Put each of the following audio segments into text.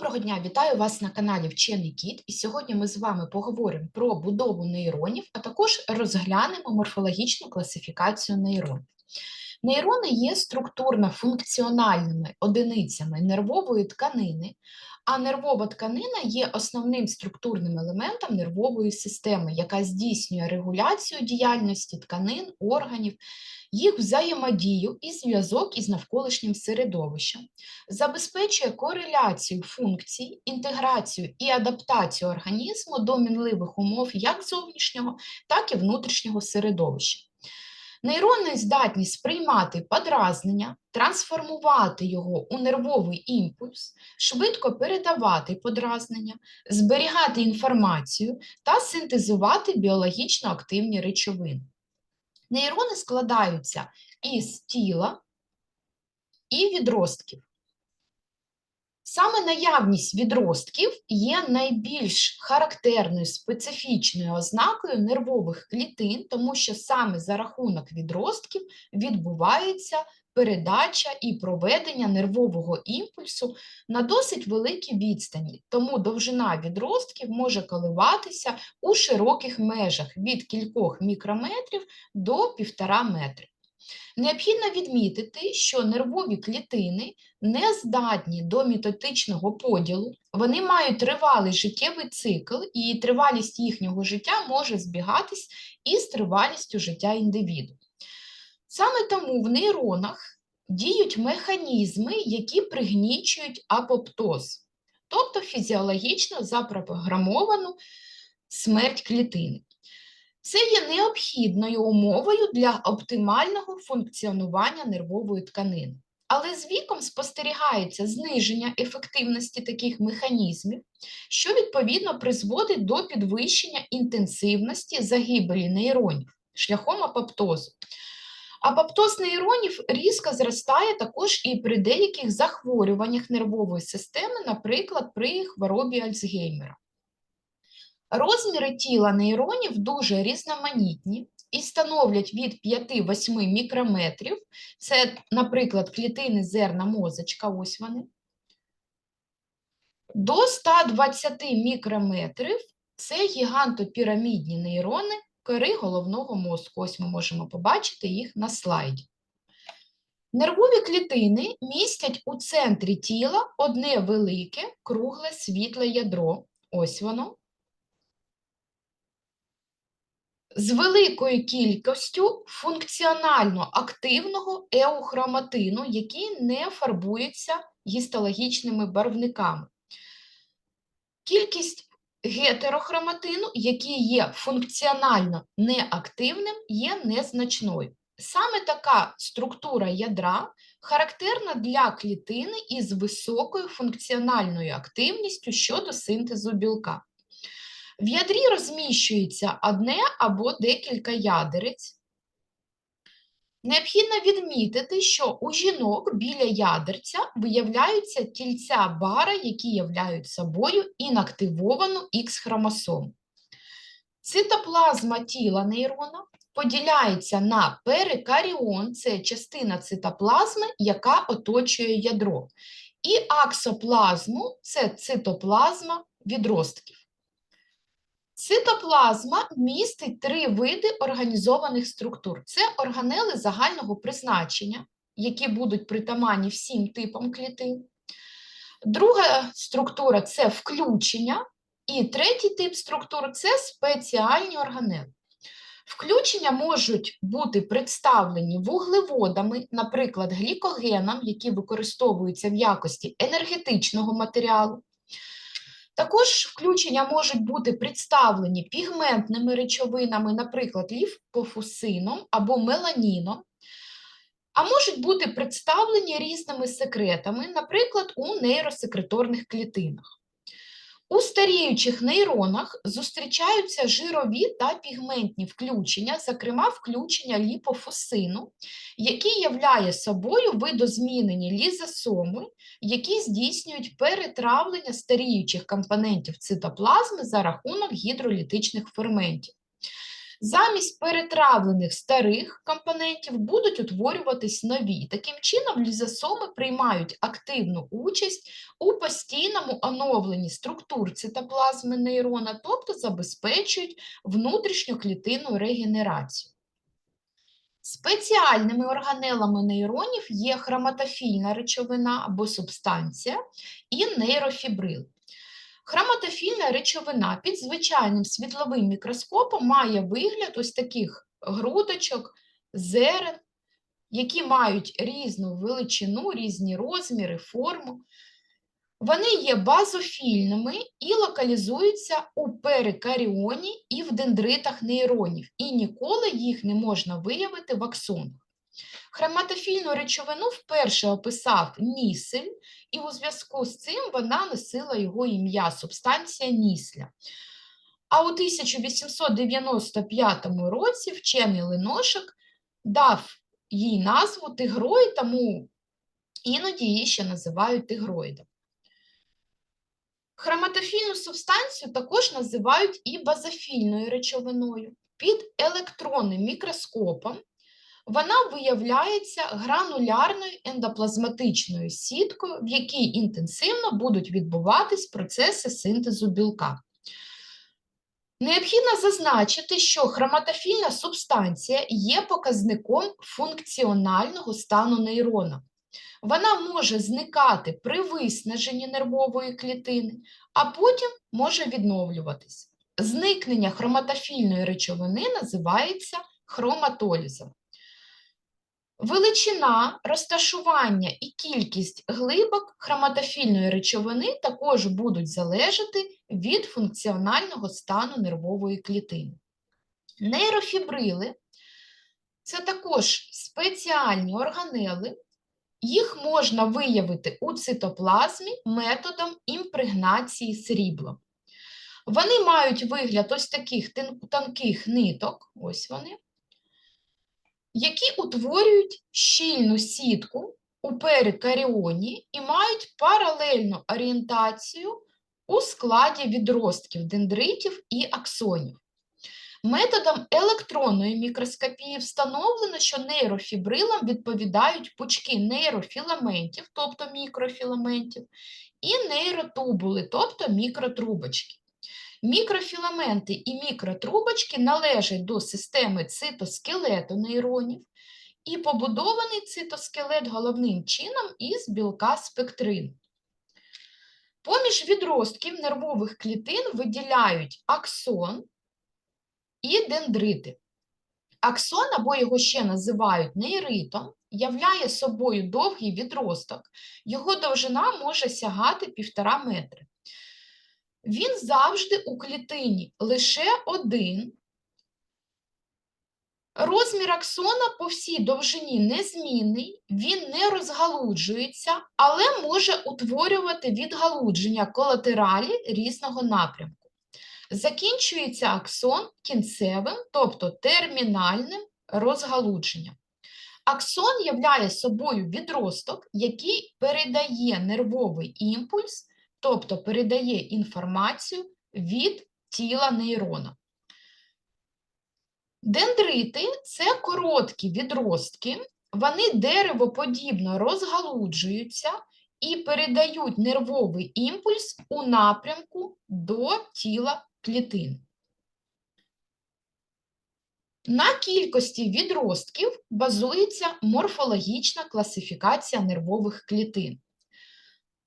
Доброго дня, вітаю вас на каналі Вчений Кіт. І сьогодні ми з вами поговоримо про будову нейронів, а також розглянемо морфологічну класифікацію нейронів. Нейрони є структурно-функціональними одиницями нервової тканини, а нервова тканина є основним структурним елементом нервової системи, яка здійснює регуляцію діяльності тканин, органів, їх взаємодію і зв'язок із навколишнім середовищем, забезпечує кореляцію функцій, інтеграцію і адаптацію організму до мінливих умов як зовнішнього, так і внутрішнього середовища. Нейрони здатні сприймати подразнення, трансформувати його у нервовий імпульс, швидко передавати подразнення, зберігати інформацію та синтезувати біологічно активні речовини. Нейрони складаються із тіла і відростків. Саме наявність відростків є найбільш характерною специфічною ознакою нервових клітин, тому що саме за рахунок відростків відбувається передача і проведення нервового імпульсу на досить великій відстані, тому довжина відростків може коливатися у широких межах від кількох мікрометрів до півтора метри. Необхідно відмітити, що нервові клітини не здатні до мітотичного поділу, вони мають тривалий життєвий цикл, і тривалість їхнього життя може збігатись із тривалістю життя індивіду. Саме тому в нейронах діють механізми, які пригнічують апоптоз, тобто фізіологічно запрограмовану смерть клітини. Це є необхідною умовою для оптимального функціонування нервової тканини. Але з віком спостерігається зниження ефективності таких механізмів, що відповідно призводить до підвищення інтенсивності загибелі нейронів шляхом апоптозу. Апоптоз нейронів різко зростає також і при деяких захворюваннях нервової системи, наприклад, при хворобі Альцгеймера. Розміри тіла нейронів дуже різноманітні і становлять від 5-8 мікрометрів. Це, наприклад, клітини зерна мозочка, ось вони. До 120 мікрометрів це гігантопірамідні нейрони кори головного мозку. Ось ми можемо побачити їх на слайді. Нервові клітини містять у центрі тіла одне велике, кругле світле ядро. Ось воно. з великою кількістю функціонально активного еухроматину, який не фарбується гістологічними барвниками. Кількість гетерохроматину, який є функціонально неактивним, є незначною. Саме така структура ядра характерна для клітини із високою функціональною активністю щодо синтезу білка. В ядрі розміщується одне або декілька ядерець. Необхідно відмітити, що у жінок біля ядерця виявляються тільця бара, які являють собою інактивовану Х-хромосому. Цитоплазма тіла нейрона поділяється на перикаріон, це частина цитоплазми, яка оточує ядро, і аксоплазму це цитоплазма відростків. Цитоплазма містить три види організованих структур. Це органели загального призначення, які будуть притаманні всім типам клітин. Друга структура це включення, і третій тип структур це спеціальні органели. Включення можуть бути представлені вуглеводами, наприклад, глікогеном, які використовуються в якості енергетичного матеріалу. Також включення можуть бути представлені пігментними речовинами, наприклад, ліфпофусином або меланіном, а можуть бути представлені різними секретами, наприклад, у нейросекреторних клітинах. У старіючих нейронах зустрічаються жирові та пігментні включення, зокрема включення ліпофосину, який являє собою видозмінені лізосоми, які здійснюють перетравлення старіючих компонентів цитоплазми за рахунок гідролітичних ферментів. Замість перетравлених старих компонентів будуть утворюватись нові. Таким чином, лізосоми приймають активну участь у постійному оновленні структур цитоплазми нейрона, тобто забезпечують внутрішньоклітинну регенерацію. Спеціальними органелами нейронів є хроматофільна речовина або субстанція і нейрофібрил. Хроматофільна речовина під звичайним світловим мікроскопом має вигляд ось таких грудочок, зерен, які мають різну величину, різні розміри, форму. Вони є базофільними і локалізуються у перикаріоні і в дендритах нейронів, і ніколи їх не можна виявити в аксонах. Хроматофільну речовину вперше описав Нісель, і у зв'язку з цим вона носила його ім'я субстанція Нісля. А у 1895 році вчений Леношик дав їй назву тигроїд, тому іноді її ще називають тигроїдом. Хроматофільну субстанцію також називають і базофільною речовиною. Під електронним мікроскопом вона виявляється гранулярною ендоплазматичною сіткою, в якій інтенсивно будуть відбуватись процеси синтезу білка. Необхідно зазначити, що хроматофільна субстанція є показником функціонального стану нейрона. Вона може зникати при виснаженні нервової клітини, а потім може відновлюватись. Зникнення хроматофільної речовини називається хроматолізом. Величина, розташування і кількість глибок хроматофільної речовини також будуть залежати від функціонального стану нервової клітини. Нейрофібрили це також спеціальні органели, їх можна виявити у цитоплазмі методом імпрегнації сріблом. Вони мають вигляд ось таких тонких ниток, ось вони, які утворюють щільну сітку у перикаріоні і мають паралельну орієнтацію у складі відростків дендритів і аксонів. Методом електронної мікроскопії встановлено, що нейрофібрилам відповідають пучки нейрофіламентів, тобто мікрофіламентів, і нейротубули, тобто мікротрубочки. Мікрофіламенти і мікротрубочки належать до системи цитоскелету нейронів, і побудований цитоскелет головним чином із білка спектрину. Поміж відростків нервових клітин виділяють аксон і дендрити. Аксон, або його ще називають нейритом, являє собою довгий відросток. Його довжина може сягати 1,5 метри. Він завжди у клітині лише один. Розмір аксона по всій довжині незмінний, він не розгалуджується, але може утворювати відгалудження колатералі різного напрямку. Закінчується аксон кінцевим, тобто термінальним розгалудженням. Аксон являє собою відросток, який передає нервовий імпульс, тобто передає інформацію від тіла нейрона. Дендрити це короткі відростки, вони деревоподібно розгалуджуються і передають нервовий імпульс у напрямку до тіла клітин. На кількості відростків базується морфологічна класифікація нервових клітин.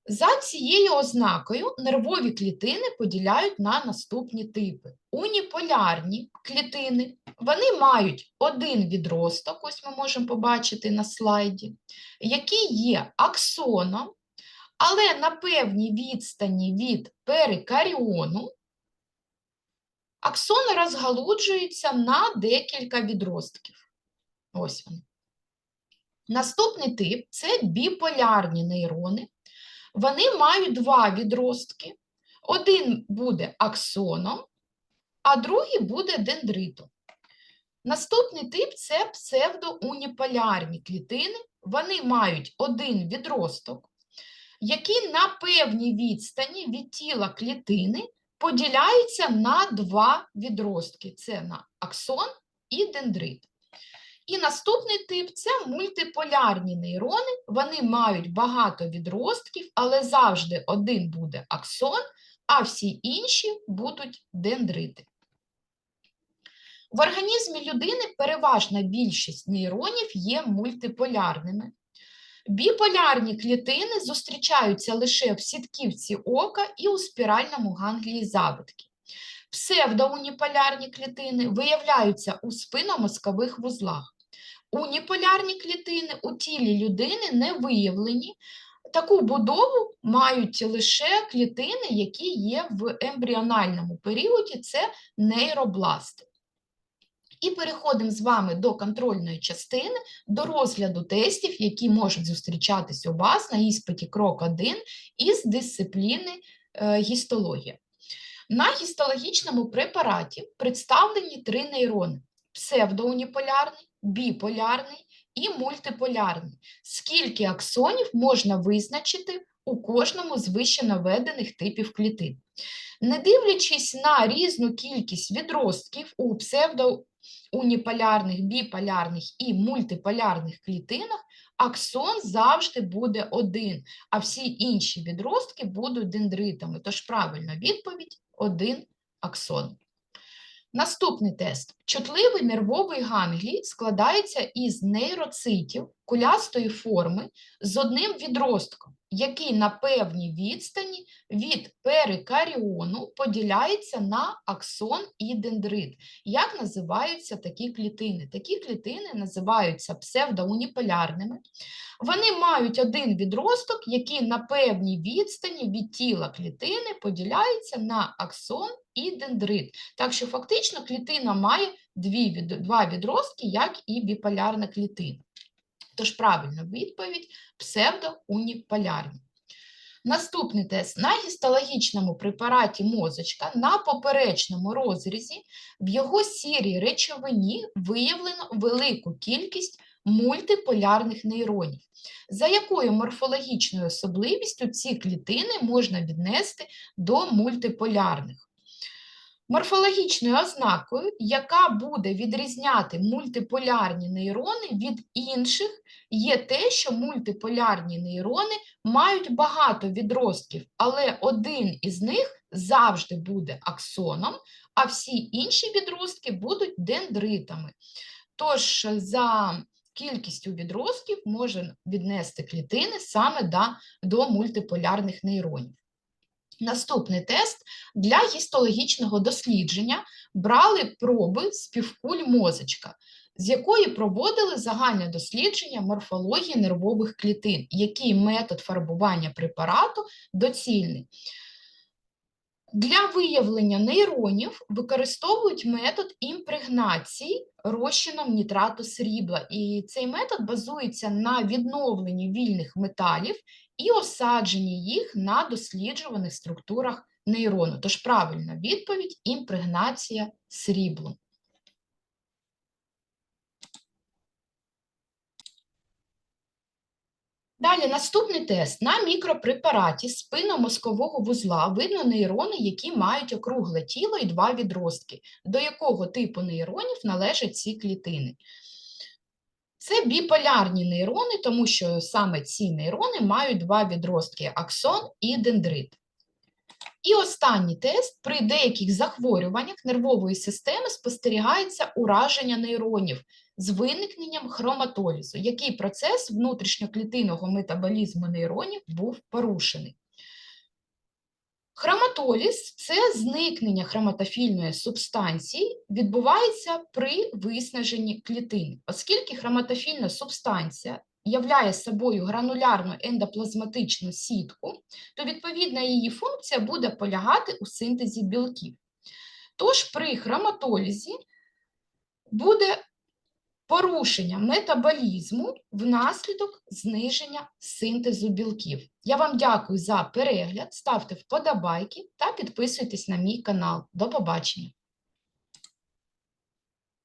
За цією ознакою нервові клітини поділяють на наступні типи. Уніполярні клітини, вони мають один відросток, ось ми можемо побачити на слайді, який є аксоном, але на певній відстані від перикаріону аксони розгалуджуються на декілька відростків. Ось вони. Наступний тип це біполярні нейрони. Вони мають два відростки. Один буде аксоном, а другий буде дендритом. Наступний тип це псевдоуніполярні клітини. Вони мають один відросток, який на певній відстані від тіла клітини поділяється на два відростки: це на аксон і дендрит. І наступний тип це мультиполярні нейрони. Вони мають багато відростків, але завжди один буде аксон, а всі інші будуть дендрити. В організмі людини переважна більшість нейронів є мультиполярними. Біполярні клітини зустрічаються лише в сітківці ока і у спіральному ганглії завитки. Псевдоуніполярні клітини виявляються у спиномозкових вузлах. Уніполярні клітини у тілі людини не виявлені. Таку будову мають лише клітини, які є в ембріональному періоді, це нейробласти. І переходимо з вами до контрольної частини, до розгляду тестів, які можуть зустрічатись у вас на іспиті крок 1 із дисципліни е, гістологія. На гістологічному препараті представлені три нейрони: псевдоуніполярний, біполярний і мультиполярний. Скільки аксонів можна визначити у кожному з вище наведених типів клітин. Не дивлячись на різну кількість відростків у псевдоуніполярних, біполярних і мультиполярних клітинах, аксон завжди буде один, а всі інші відростки будуть дендритами. Тож правильна відповідь один аксон. Наступний тест. Чутливий нервовий ганглій складається із нейроцитів кулястої форми з одним відростком, який на певній відстані від перикаріону поділяється на аксон і дендрит. Як називаються такі клітини? Такі клітини називаються псевдоуніполярними. Вони мають один відросток, який на певній відстані від тіла клітини поділяється на аксон і дендрит. Так що фактично клітина має дві, два відростки, як і біполярна клітина. Тож правильна відповідь псевдоуніполярні. Наступний тест. На гістологічному препараті мозочка на поперечному розрізі в його сірій речовині виявлено велику кількість мультиполярних нейронів. За якою морфологічною особливістю ці клітини можна віднести до мультиполярних? Морфологічною ознакою, яка буде відрізняти мультиполярні нейрони від інших, є те, що мультиполярні нейрони мають багато відростків, але один із них завжди буде аксоном, а всі інші відростки будуть дендритами. Тож, за кількістю відростків можна віднести клітини саме до мультиполярних нейронів. Наступний тест для гістологічного дослідження брали проби з півкуль мозочка, з якої проводили загальне дослідження морфології нервових клітин, який метод фарбування препарату доцільний. Для виявлення нейронів використовують метод імпрегнації розчином нітрату срібла. І цей метод базується на відновленні вільних металів і осадженні їх на досліджуваних структурах нейрону. Тож правильна відповідь імпрегнація сріблом. Далі наступний тест. На мікропрепараті спинномозкового вузла видно нейрони, які мають округле тіло і два відростки. До якого типу нейронів належать ці клітини? Це біполярні нейрони, тому що саме ці нейрони мають два відростки аксон і дендрит. І останній тест при деяких захворюваннях нервової системи спостерігається ураження нейронів з виникненням хроматолізу, який процес внутрішньоклітинного метаболізму нейронів був порушений. Хроматоліз це зникнення хроматофільної субстанції, відбувається при виснаженні клітини, оскільки хроматофільна субстанція являє собою гранулярну ендоплазматичну сітку, то відповідна її функція буде полягати у синтезі білків. Тож при хроматолізі буде порушення метаболізму внаслідок зниження синтезу білків. Я вам дякую за перегляд, ставте вподобайки та підписуйтесь на мій канал. До побачення!